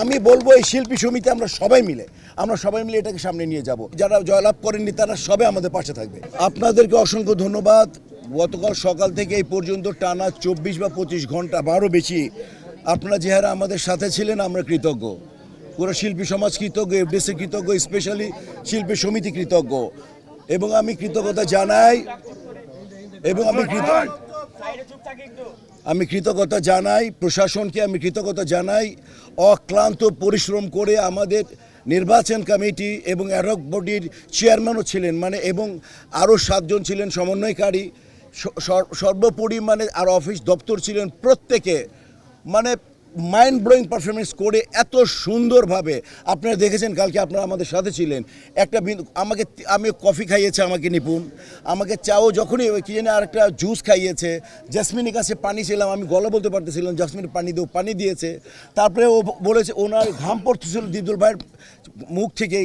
আমি বলব এই শিল্পী সমিতি আমরা সবাই মিলে, আমরা সবাই মিলে এটাকে সামনে নিয়ে যাব। যারা জয়লাভ করেননি, তারা সবাই আমাদের পাশে থাকবে। আপনাদেরকে অসংখ্য ধন্যবাদ। গতকাল সকাল থেকে এই পর্যন্ত টানা চব্বিশ বা পঁচিশ ঘণ্টা বারো বেশি আপনারা যে হারে আমাদের সাথে ছিলেন, আমরা কৃতজ্ঞ। পুরো শিল্পী সমাজ কৃতজ্ঞ, এফডিসি কৃতজ্ঞ, স্পেশালি শিল্পী সমিতি কৃতজ্ঞ। এবং আমি কৃতজ্ঞতা জানাই, এবং আমি কৃত আমি কৃতজ্ঞতা জানাই, প্রশাসনকে আমি কৃতজ্ঞতা জানাই, অক্লান্ত পরিশ্রম করে আমাদের নির্বাচন কমিটি এবং অ্যাডক বডির চেয়ারম্যানও ছিলেন মানে এবং আরও সাতজন ছিলেন সমন্বয়কারী সর্বোপরি মানে আর অফিস দপ্তর ছিলেন প্রত্যেকে। মানে মাইন্ড ব্লোয়িং পারফরমেন্স করে এত সুন্দরভাবে আপনারা দেখেছেন, কালকে আপনারা আমাদের সাথে ছিলেন। একটা আমাকে আমি কফি খাইয়েছে আমাকে, নিপুণ। আমাকে চাও যখনই কী জানি আরেকটা জুস খাইয়েছে। জাসমিনের কাছে পানি ছিলাম, আমি গলা বলতে পারতেছিলাম জ্যাসমিন পানি দেও পানি দিয়েছে। তারপরে ও বলেছে, ওনার ঘাম পড়তেছিল, দিদুল ভাইয়ের মুখ থেকে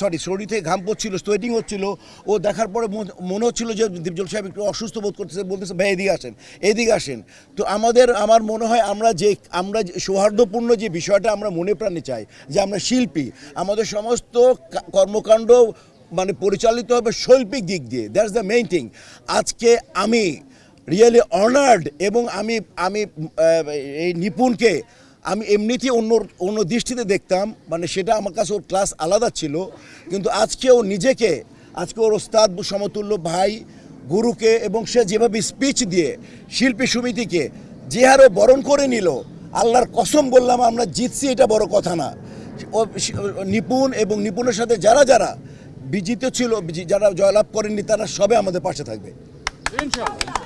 সরি শরীর থেকে ঘাম পড়ছিল সোয়েটিং হচ্ছিল। ও দেখার পরে মনে হচ্ছিল যে দীপজল সাহেব একটু অসুস্থ বোধ করতেছে, বলতেছে, ভাই, এদিকে আসেন এদিকে আসেন। তো আমাদের, আমার মনে হয় আমরা যে, আমরা সৌহার্দ্যপূর্ণ যে বিষয়টা আমরা মনে প্রাণে চাই, যে আমরা শিল্পী, আমাদের সমস্ত কর্মকাণ্ড মানে পরিচালিত হবে শৈল্পিক দিক দিয়ে। দ্যাটস দ্য মেইন থিং আজকে আমি রিয়েলি অনার্ড এবং আমি আমি এই নিপুণকে আমি এমনিতেই অন্য অন্য দৃষ্টিতে দেখতাম মানে সেটা আমার কাছে ওর ক্লাস আলাদা ছিল, কিন্তু আজকে ও নিজেকে, আজকে ওর ওস্তাদ সমতুল্য ভাই, গুরুকে এবং সে যেভাবে স্পিচ দিয়ে শিল্পী সমিতিকে যে হারে বরণ করে নিল, আল্লাহর কসম বললাম আমরা জিতছি, এটা বড় কথা না। নিপুণ এবং নিপুণের সাথে যারা যারা বিজিত ছিল যারা জয়লাভ করেননি, তারা সবে আমাদের পাশে থাকবে।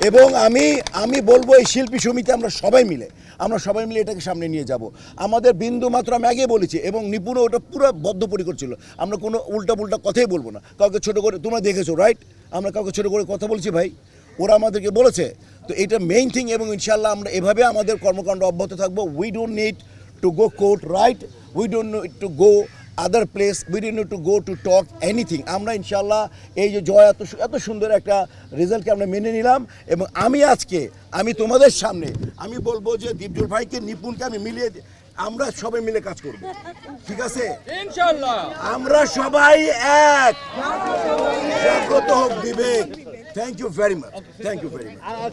এবং আমি আমি বলব এই শিল্পী সমিতি আমরা সবাই মিলে, আমরা সবাই মিলে এটাকে সামনে নিয়ে যাব। আমাদের বিন্দু মাত্র আমি আগে বলেছি, এবং নিপুণ ওটা পুরো বদ্ধপরিকর ছিল। আমরা কোনো উল্টা পুল্টা কথাই বলব না। কাউকে ছোট করে, তোমরা দেখেছ রাইট আমরা কাউকে ছোট করে কথা বলছি ভাই। ওরা আমাদেরকে বলেছে, তো এটা মেইন থিং এবং ইনশাল্লাহ আমরা এভাবে আমাদের কর্মকাণ্ড অব্যাহত থাকব। We don't need to go court right we don't need to go other place we need to go to talk anything আমরা ইনশাল্লাহ এই যে জয় এত এত সুন্দর একটা রেজাল্টকে আমরা মেনে নিলাম এবং আমি আজকে আমি তোমাদের সামনে আমি বলব যে দীপজল ভাইকে নিপুণকে আমি মিলিয়ে আমরা সবাই মিলে কাজ করব। ঠিক আছে? আমরা সবাই এক। জাগ্রত হোক বিবেক। Thank you very much thank you very much